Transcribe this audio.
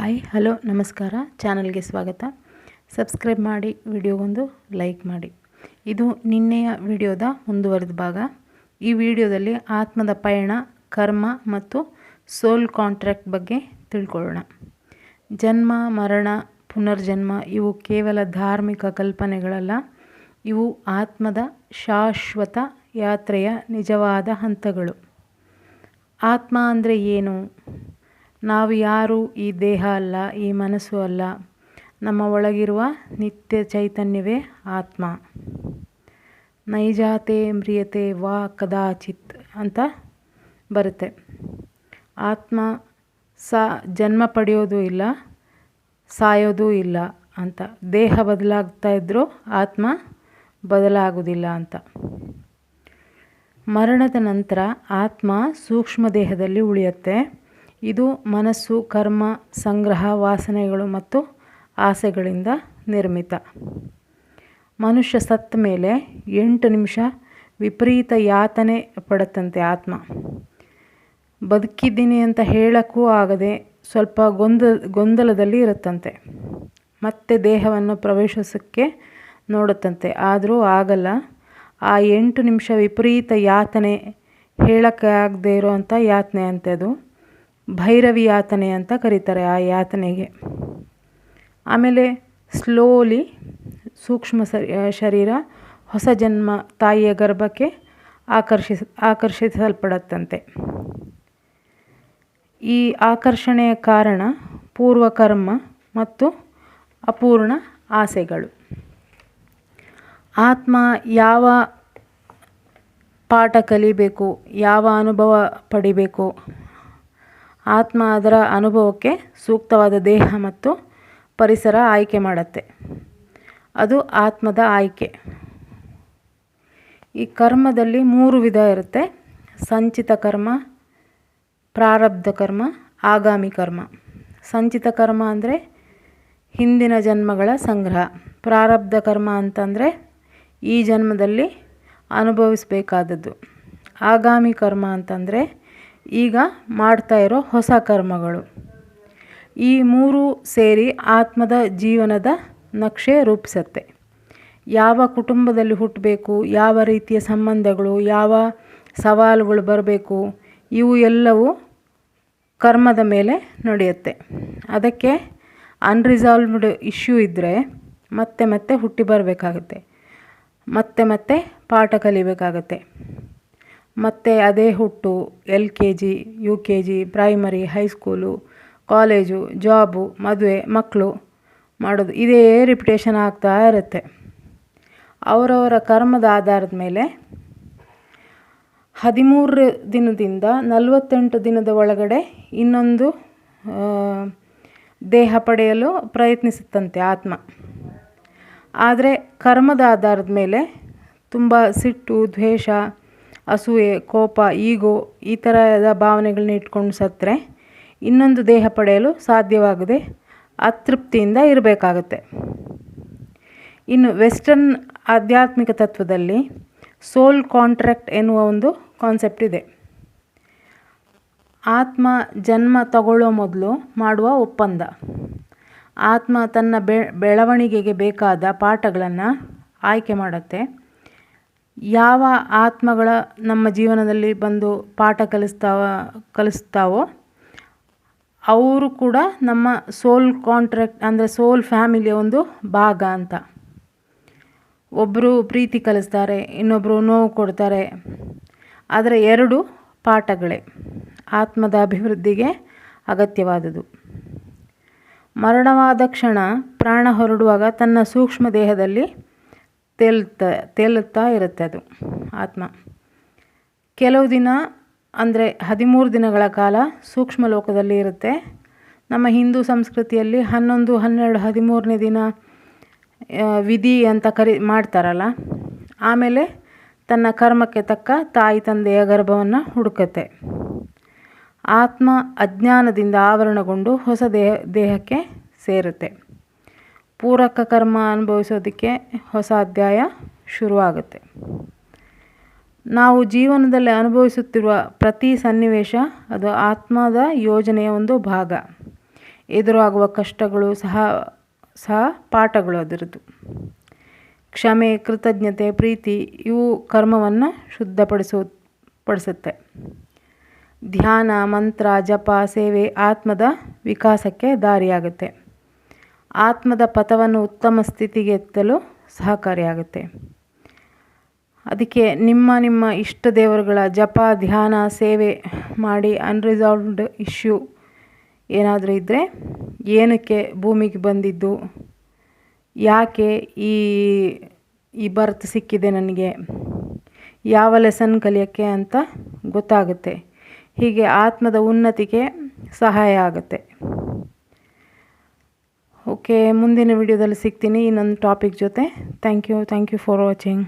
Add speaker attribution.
Speaker 1: Hi, hello, ನಮಸ್ಕಾರ. ಚಾನಲ್ಗೆ ಸ್ವಾಗತ. ಸಬ್ಸ್ಕ್ರೈಬ್ ಮಾಡಿ, ವಿಡಿಯೋಗೊಂದು ಲೈಕ್ ಮಾಡಿ. ಇದು ನಿನ್ನೆಯ ವಿಡಿಯೋದ ಮುಂದುವರೆದ ಭಾಗ. ಈ ವಿಡಿಯೋದಲ್ಲಿ ಆತ್ಮದ ಪಯಣ, ಕರ್ಮ ಮತ್ತು ಸೋಲ್ ಕಾಂಟ್ರಾಕ್ಟ್ ಬಗ್ಗೆ ತಿಳ್ಕೊಳ್ಳೋಣ. ಜನ್ಮ, ಮರಣ, ಪುನರ್ಜನ್ಮ ಇವು ಕೇವಲ ಧಾರ್ಮಿಕ ಕಲ್ಪನೆಗಳಲ್ಲ. ಇವು ಆತ್ಮದ ಶಾಶ್ವತ ಯಾತ್ರೆಯ ನಿಜವಾದ ಹಂತಗಳು. ಆತ್ಮ ಅಂದರೆ ಏನು? ನಾವು ಯಾರು ಈ ದೇಹ ಅಲ್ಲ, ಈ ಮನಸ್ಸು ಅಲ್ಲ. ನಮ್ಮ ಒಳಗಿರುವ ನಿತ್ಯ ಚೈತನ್ಯವೇ ಆತ್ಮ. ನೈಜಾತೆ ಮ್ರಿಯತೆ ವಾ ಕದಾಚಿತ್ ಅಂತ ಬರುತ್ತೆ. ಆತ್ಮ ಸ ಜನ್ಮ ಪಡೆಯೋದು ಇಲ್ಲ, ಸಾಯೋದು ಇಲ್ಲ ಅಂತ. ದೇಹ ಬದಲಾಗ್ತಾ ಇದ್ದರೂ ಆತ್ಮ ಬದಲಾಗೋದಿಲ್ಲ ಅಂತ. ಮರಣದ ನಂತರ ಆತ್ಮ ಸೂಕ್ಷ್ಮ ದೇಹದಲ್ಲಿ ಉಳಿಯುತ್ತೆ. ಇದು ಮನಸ್ಸು, ಕರ್ಮ, ಸಂಗ್ರಹ, ವಾಸನೆಗಳು ಮತ್ತು ಆಸೆಗಳಿಂದ ನಿರ್ಮಿತ. ಮನುಷ್ಯ ಸತ್ತ ಮೇಲೆ ಎಂಟು ನಿಮಿಷ ವಿಪರೀತ ಯಾತನೆ ಪಡುತ್ತಂತೆ ಆತ್ಮ. ಬದುಕಿದ್ದೀನಿ ಅಂತ ಹೇಳಕ್ಕೂ ಆಗದೆ ಸ್ವಲ್ಪ ಗೊಂದ, ಗೊಂದಲದಲ್ಲಿ ಇರುತ್ತಂತೆ. ಮತ್ತೆ ದೇಹವನ್ನು ಪ್ರವೇಶಿಸೋಕ್ಕೆ ನೋಡುತ್ತಂತೆ, ಆದರೂ ಆಗಲ್ಲ. ಆ ಎಂಟು ನಿಮಿಷ ವಿಪರೀತ ಯಾತನೆ ಹೇಳೋಕ್ಕೆ ಆಗದೆ ಇರೋವಂಥ ಯಾತನೆ ಅಂತೆ ಅದು. ಭೈರವಿ ಯಾತನೆ ಅಂತ ಕರೀತಾರೆ ಆ ಯಾತನೆಗೆ. ಆಮೇಲೆ ಸ್ಲೋಲಿ ಸೂಕ್ಷ್ಮ ಶರೀರ ಹೊಸ ಜನ್ಮ ತಾಯಿಯ ಗರ್ಭಕ್ಕೆ ಆಕರ್ಷಿಸ ಆಕರ್ಷಿಸಲ್ಪಡತ್ತಂತೆ. ಈ ಆಕರ್ಷಣೆಯ ಕಾರಣ ಪೂರ್ವಕರ್ಮ ಮತ್ತು ಅಪೂರ್ಣ ಆಸೆಗಳು. ಆತ್ಮ ಯಾವ ಪಾಠ ಕಲಿಬೇಕು, ಯಾವ ಅನುಭವ ಪಡಿಬೇಕು ಆತ್ಮ ಅದರ ಅನುಭವಕ್ಕೆ ಸೂಕ್ತವಾದ ದೇಹ ಮತ್ತು ಪರಿಸರ ಆಯ್ಕೆ ಮಾಡುತ್ತೆ. ಅದು ಆತ್ಮದ ಆಯ್ಕೆ. ಈ ಕರ್ಮದಲ್ಲಿ ಮೂರು ವಿಧ ಇರುತ್ತೆ. ಸಂಚಿತ ಕರ್ಮ, ಪ್ರಾರಬ್ಧ ಕರ್ಮ, ಆಗಾಮಿ ಕರ್ಮ. ಸಂಚಿತ ಕರ್ಮ ಅಂದರೆ ಹಿಂದಿನ ಜನ್ಮಗಳ ಸಂಗ್ರಹ. ಪ್ರಾರಬ್ಧ ಕರ್ಮ ಅಂತಂದರೆ ಈ ಜನ್ಮದಲ್ಲಿ ಅನುಭವಿಸಬೇಕಾದದ್ದು. ಆಗಾಮಿ ಕರ್ಮ ಅಂತಂದರೆ ಈಗ ಮಾಡ್ತಾ ಇರೋ ಹೊಸ ಕರ್ಮಗಳು. ಈ ಮೂರು ಸೇರಿ ಆತ್ಮದ ಜೀವನದ ನಕ್ಷೆ ರೂಪಿಸತ್ತೆ. ಯಾವ ಕುಟುಂಬದಲ್ಲಿ ಹುಟ್ಟಬೇಕು, ಯಾವ ರೀತಿಯ ಸಂಬಂಧಗಳು, ಯಾವ ಸವಾಲುಗಳು ಬರಬೇಕು, ಇವು ಎಲ್ಲವೂ ಕರ್ಮದ ಮೇಲೆ ನಡೆಯುತ್ತೆ. ಅದಕ್ಕೆ ಅನ್ರಿಸಾಲ್ವ್ಡ್ ಇಶ್ಯೂ ಇದ್ದರೆ ಮತ್ತೆ ಮತ್ತೆ ಹುಟ್ಟಿ ಬರಬೇಕಾಗುತ್ತೆ. ಮತ್ತೆ ಮತ್ತೆ ಪಾಠ ಕಲಿಬೇಕಾಗತ್ತೆ. ಮತ್ತು ಅದೇ ಹುಟ್ಟು, L K G, U K G primary high school college job ಮದುವೆ, ಮಕ್ಕಳು ಮಾಡೋದು. ಇದೇ ರಿಪಿಟೇಷನ್ ಆಗ್ತಾ ಇರುತ್ತೆ. ಅವರವರ ಕರ್ಮದ ಆಧಾರದ ಮೇಲೆ ಹದಿಮೂರು ದಿನದಿಂದ ನಲವತ್ತೆಂಟು ದಿನದ ಒಳಗಡೆ ಇನ್ನೊಂದು ದೇಹ ಪಡೆಯಲು ಪ್ರಯತ್ನಿಸುತ್ತಂತೆ ಆತ್ಮ. ಆದರೆ ಕರ್ಮದ ಆಧಾರದ ಮೇಲೆ ತುಂಬ ಸಿಟ್ಟು, ದ್ವೇಷ ಅಸೂಯೆ, ಕೋಪ, ಈಗೋ ಈ ಥರದ ಭಾವನೆಗಳನ್ನ ಇಟ್ಕೊಂಡು ಸತ್ತರೆ ಇನ್ನೊಂದು ದೇಹ ಪಡೆಯಲು ಸಾಧ್ಯವಾಗದೆ ಅತೃಪ್ತಿಯಿಂದ ಇರಬೇಕಾಗತ್ತೆ. ಇನ್ನು ವೆಸ್ಟರ್ನ್ ಆಧ್ಯಾತ್ಮಿಕ ತತ್ವದಲ್ಲಿ ಸೋಲ್ ಕಾಂಟ್ರಾಕ್ಟ್ ಎನ್ನುವ ಒಂದು ಕಾನ್ಸೆಪ್ಟ್ ಇದೆ. ಆತ್ಮ ಜನ್ಮ ತಗೊಳ್ಳೋ ಮೊದಲು ಮಾಡುವ ಒಪ್ಪಂದ. ಆತ್ಮ ತನ್ನ ಬೆಳವಣಿಗೆಗೆ ಬೇಕಾದ ಪಾಠಗಳನ್ನು ಆಯ್ಕೆ ಮಾಡುತ್ತೆ. ಯಾವ ಆತ್ಮಗಳ ನಮ್ಮ ಜೀವನದಲ್ಲಿ ಬಂದು ಪಾಠ ಕಲಿಸ್ತಾವ, ಕಲಿಸ್ತಾವೋ, ಅವರು ಕೂಡ ನಮ್ಮ ಸೋಲ್ ಕಾಂಟ್ರಾಕ್ಟ್ ಅಂದರೆ ಸೋಲ್ ಫ್ಯಾಮಿಲಿಯ ಒಂದು ಭಾಗ ಅಂತ. ಒಬ್ಬರು ಪ್ರೀತಿ ಕಲಿಸ್ತಾರೆ ಇನ್ನೊಬ್ಬರು ನೋವು ಕೊಡ್ತಾರೆ. ಆದರೆ ಎರಡು ಪಾಠಗಳೇ, ಆತ್ಮದ ಅಭಿವೃದ್ಧಿಗೆ ಅಗತ್ಯವಾದುದು ಮರಣವಾದ ಕ್ಷಣ ಪ್ರಾಣ ಹೊರಡುವಾಗ ತನ್ನ ಸೂಕ್ಷ್ಮ ದೇಹದಲ್ಲಿ ತೇಲ್ತಾ ತೇಲುತ್ತಾ ಇರುತ್ತೆ ಅದು ಆತ್ಮ. ಕೆಲವು ದಿನ, ಅಂದರೆ ಹದಿಮೂರು ದಿನಗಳ ಕಾಲ ಸೂಕ್ಷ್ಮ ಲೋಕದಲ್ಲಿ ಇರುತ್ತೆ. ನಮ್ಮ ಹಿಂದೂ ಸಂಸ್ಕೃತಿಯಲ್ಲಿ ಹನ್ನೊಂದು, ಹನ್ನೆರಡು, ಹದಿಮೂರನೇ ದಿನ ವಿಧಿ ಅಂತ ಕರಿ, ಮಾಡ್ತಾರಲ್ಲ. ಆಮೇಲೆ ತನ್ನ ಕರ್ಮಕ್ಕೆ ತಕ್ಕ ತಾಯಿ, ತಂದೆಯ ಗರ್ಭವನ್ನು ಹುಡುಕುತ್ತೆ. ಆತ್ಮ ಅಜ್ಞಾನದಿಂದ ಆವರಣಗೊಂಡು ಹೊಸ ದೇಹ, ದೇಹಕ್ಕೆ ಸೇರುತ್ತೆ. ಪೂರಕ ಕರ್ಮ ಅನುಭವಿಸೋದಕ್ಕೆ ಹೊಸ ಅಧ್ಯಾಯ ಶುರುವಾಗುತ್ತೆ. ನಾವು ಜೀವನದಲ್ಲಿ ಅನುಭವಿಸುತ್ತಿರುವ ಪ್ರತಿ ಸನ್ನಿವೇಶ ಅದು ಆತ್ಮದ ಯೋಜನೆಯ ಒಂದು ಭಾಗ. ಎದುರಾಗುವ ಕಷ್ಟಗಳು ಸಹ ಸಹ ಪಾಠಗಳು ಅದರದ್ದು. ಕ್ಷಮೆ, ಕೃತಜ್ಞತೆ, ಪ್ರೀತಿ ಇವು ಕರ್ಮವನ್ನು ಶುದ್ಧಪಡಿಸೋ, ಪಡಿಸುತ್ತೆ. ಧ್ಯಾನ, ಮಂತ್ರ, ಜಪ, ಸೇವೆ ಆತ್ಮದ ವಿಕಾಸಕ್ಕೆ ದಾರಿಯಾಗುತ್ತೆ. ಆತ್ಮದ ಪಥವನ್ನು ಉತ್ತಮ ಸ್ಥಿತಿಗೆ ಎತ್ತಲು ಸಹಕಾರಿಯಾಗುತ್ತೆ. ಅದಕ್ಕೆ ನಿಮ್ಮ ನಿಮ್ಮ ಇಷ್ಟ ದೇವರುಗಳ ಜಪ, ಧ್ಯಾನ, ಸೇವೆ ಮಾಡಿ ಅನ್ರಿಸಾಲ್ವ್ಡ್ ಇಶ್ಯೂ ಏನಾದರೂ ಇದ್ದರೆ ಏನಕ್ಕೆ ಭೂಮಿಗೆ ಬಂದಿದ್ದು, ಯಾಕೆ ಈ ಈ ಬರ್ತ್ ಸಿಕ್ಕಿದೆ ನನಗೆ, ಯಾವ ಲೆಸನ್ ಕಲಿಯೋಕ್ಕೆ ಅಂತ ಗೊತ್ತಾಗುತ್ತೆ. ಹೀಗೆ ಆತ್ಮದ ಉನ್ನತಿಗೆ ಸಹಾಯ ಆಗುತ್ತೆ. ಓಕೆ ಮುಂದಿನ ವಿಡಿಯೋದಲ್ಲಿ ಸಿಗ್ತೀನಿ ಇನ್ನೊಂದು ಟಾಪಿಕ್ ಜೊತೆ. Thank you thank you for watching